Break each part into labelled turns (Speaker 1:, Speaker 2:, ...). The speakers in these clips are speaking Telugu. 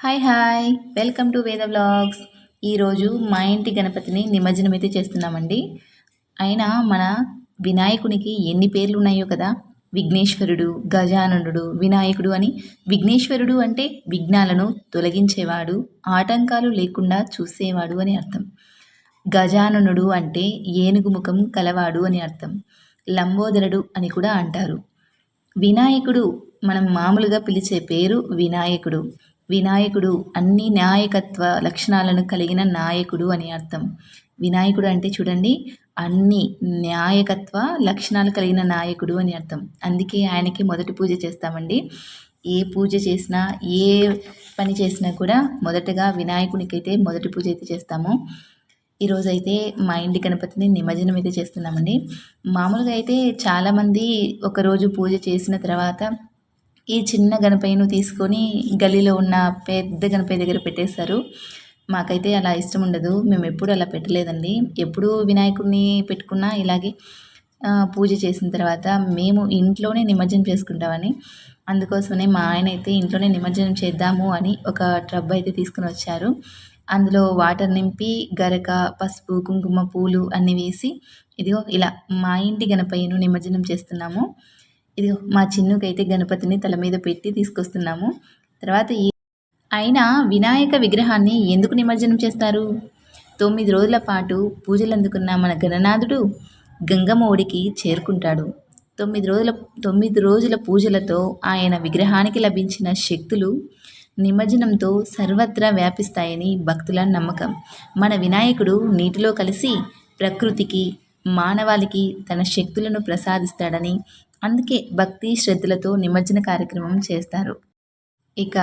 Speaker 1: Hi hi welcome to Veda blogs ఈరోజు మా ఇంటి గణపతిని నిమజ్జనం అయితే చేస్తున్నామండి. అయినా మన వినాయకునికి ఎన్ని పేర్లు ఉన్నాయో కదా? విఘ్నేశ్వరుడు గజాననుడు వినాయకుడు అని విఘ్నేశ్వరుడు అంటే విఘ్నాలను తొలగించేవాడు ఆటంకాలు లేకుండా చూసేవాడు అని అర్థం. గజాననుడు అంటే ఏనుగు ముఖం కలవాడు అని అర్థం. లంబోదరుడు అని కూడా అంటారు. వినాయకుడు మనం మామూలుగా పిలిచే పేరు వినాయకుడు. వినాయకుడు అన్ని నాయకత్వ లక్షణాలను కలిగిన నాయకుడు అని అర్థం. వినాయకుడు అంటే చూడండి అన్ని నాయకత్వ లక్షణాలు కలిగిన నాయకుడు అని అర్థం. అందుకే ఆయనకి మొదటి పూజ చేస్తామండి. ఏ పూజ చేసినా ఏ పని చేసినా కూడా మొదటగా వినాయకునికైతే మొదటి పూజ అయితే చేస్తాము. ఈరోజు అయితే మా ఇంటి గణపతిని నిమజ్జనం అయితే చేస్తున్నామండి. మామూలుగా అయితే చాలామంది ఒకరోజు పూజ చేసిన తర్వాత ఈ చిన్న గణపయ్యను తీసుకొని గల్లీలో ఉన్న పెద్ద గణపయ్య దగ్గర పెట్టేస్తారు మాకైతే అలా ఇష్టం ఉండదు. మేము ఎప్పుడు అలా పెట్టలేదండి. ఎప్పుడు వినాయకుడిని పెట్టుకున్నా ఇలాగే పూజ చేసిన తర్వాత మేము ఇంట్లోనే నిమజ్జనం చేసుకుంటామని. అందుకోసమనే మా ఆయన అయితే ఇంట్లోనే నిమజ్జనం చేద్దాము అని ఒక ట్రబ్ అయితే తీసుకుని వచ్చారు. అందులో వాటర్ నింపి గరక పసుపు కుంకుమ పూలు అన్నీ వేసి ఇదిగో ఇలా మా ఇంటి గణపయ్యను నిమజ్జనం చేస్తున్నాము. ఇది మా చిన్నుకైతే గణపతిని తల మీద పెట్టి తీసుకొస్తున్నాము. తర్వాత ఈ అయినా వినాయక విగ్రహాన్ని ఎందుకు నిమజ్జనం చేస్తారు? తొమ్మిది రోజుల పాటు పూజలు అందుకున్న మన గణనాథుడు గంగమోడికి చేరుకుంటాడు. తొమ్మిది రోజుల తొమ్మిది రోజుల పూజలతో ఆయన విగ్రహానికి లభించిన శక్తులు నిమజ్జనంతో సర్వత్రా వ్యాపిస్తాయని భక్తుల నమ్మకం. మన వినాయకుడు నీటిలో కలిసి ప్రకృతికి మానవాళికి తన శక్తులను ప్రసాదిస్తాడని అందుకే భక్తి శ్రద్ధలతో నిమజ్జన కార్యక్రమం చేస్తారు. ఇక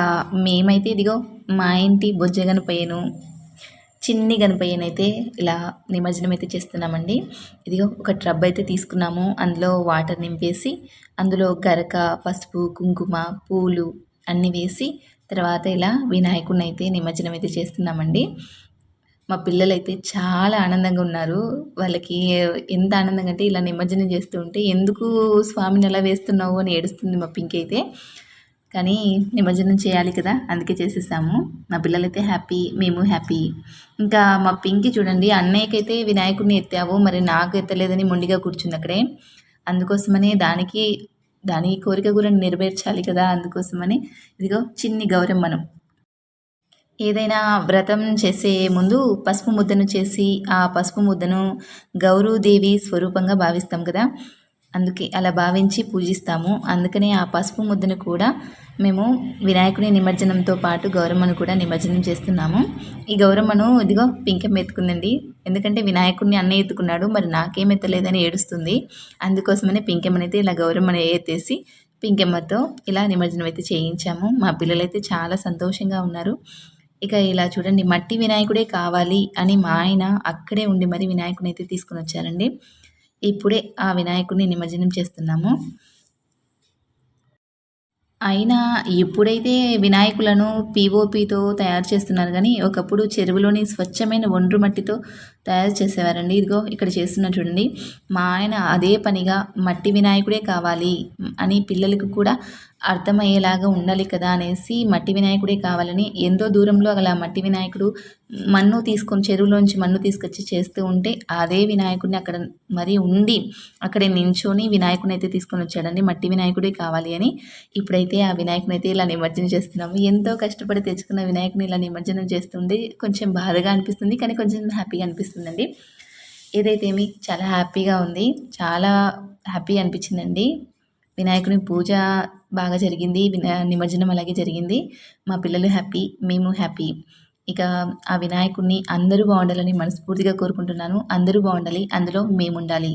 Speaker 1: మేమైతే ఇదిగో మా ఇంటి బొజ్జ గణపయ్యను చిన్ని గణపయ్యనైతే ఇలా నిమజ్జనం అయితే చేస్తున్నామండి. ఇదిగో ఒక ట్రబ్ అయితే తీసుకున్నాము. అందులో వాటర్ నింపేసి అందులో గరక పసుపు కుంకుమ పూలు అన్నీ వేసి తర్వాత ఇలా వినాయకుడిని అయితే నిమజ్జనం అయితే చేస్తున్నామండి. మా పిల్లలైతే చాలా ఆనందంగా ఉన్నారు. వాళ్ళకి ఎంత ఆనందంగా అంటే ఇలా నిమజ్జనం చేస్తూ ఉంటే ఎందుకు స్వామిని ఎలా వేస్తున్నావు అని ఏడుస్తుంది మా పింక్ అయితే. కానీ నిమజ్జనం చేయాలి కదా అందుకే చేసేసాము. మా పిల్లలైతే హ్యాపీ మేము హ్యాపీ. ఇంకా మా పింకి చూడండి అన్నయ్యకైతే వినాయకుడిని ఎత్తావు మరి నాకు ఎత్తలేదని మొండిగా కూర్చుంది అక్కడే. అందుకోసమనే దానికి దాని కోరిక కూడా నెరవేర్చాలి కదా అందుకోసమని. ఇదిగో చిన్ని గౌరమ్మను. ఏదైనా వ్రతం చేసే ముందు పసుపు ముద్దను చేసి ఆ పసుపు ముద్దను గౌరూదేవి స్వరూపంగా భావిస్తాం కదా. అందుకే అలా భావించి పూజిస్తాము. అందుకనే ఆ పసుపు ముద్దను కూడా మేము వినాయకుని నిమజ్జనంతో పాటు గౌరమ్మను కూడా నిమజ్జనం చేస్తున్నాము. ఈ గౌరమ్మను ఇదిగో పింకెం ఎత్తుకుందండి. ఎందుకంటే వినాయకుడిని అన్నీ ఎత్తుకున్నాడు. మరి నాకేం ఎత్తలేదని ఏడుస్తుంది. అందుకోసమనే పింకెమ్మనైతే ఇలా గౌరమ్మని ఎత్తేసి పింకెమ్మతో ఇలా నిమజ్జనం అయితే చేయించాము. మా పిల్లలైతే చాలా సంతోషంగా ఉన్నారు. ఇక ఇలా చూడండి మట్టి వినాయకుడే కావాలి అని మా ఆయన అక్కడే ఉండి మరి వినాయకుని అయితే తీసుకుని వచ్చారండి. ఇప్పుడే ఆ వినాయకుడిని నిమజ్జనం చేస్తున్నాము. అయినా ఇప్పుడైతే వినాయకులను పీఓపీతో తయారు చేస్తున్నారు కానీ ఒకప్పుడు చెరువులోని స్వచ్ఛమైన ఒండ్రు మట్టితో తయారు చేసేవారండి. ఇదిగో ఇక్కడ చేస్తున్న చూడండి. మా ఆయన అదే పనిగా మట్టి వినాయకుడే కావాలి అని పిల్లలకు కూడా అర్థమయ్యేలాగా ఉండాలి కదా అనేసి మట్టి వినాయకుడే కావాలని ఎంతో దూరంలో అలా మట్టి వినాయకుడు మన్ను తీసుకొని చెరువులోంచి మన్ను తీసుకొచ్చి చేస్తూ ఉంటే అదే వినాయకుడిని అక్కడ మరి ఉండి అక్కడే నించొని వినాయకుడిని అయితే తీసుకొని వచ్చాడండి. మట్టి వినాయకుడే కావాలి అని ఇప్పుడైతే ఆ వినాయకుని అయితే ఇలా నిమజ్జనం చేస్తున్నాము. ఎంతో కష్టపడి తెచ్చుకున్న వినాయకుని ఇలా నిమజ్జనం చేస్తుంటే కొంచెం బాధగా అనిపిస్తుంది. కానీ కొంచెం హ్యాపీగా అనిపిస్తుందండి. ఏదైతే ఏమి చాలా హ్యాపీగా ఉంది చాలా హ్యాపీ అనిపించిందండి. వినాయకుని పూజ బాగా జరిగింది నిమజ్జనం అలాగే జరిగింది. మా పిల్లలు హ్యాపీ మేము హ్యాపీ. ఇక ఆ వినాయకుడిని అందరూ బాగుండాలని మనస్ఫూర్తిగా కోరుకుంటున్నాను. అందరూ బాగుండాలి అందులో మేము ఉండాలి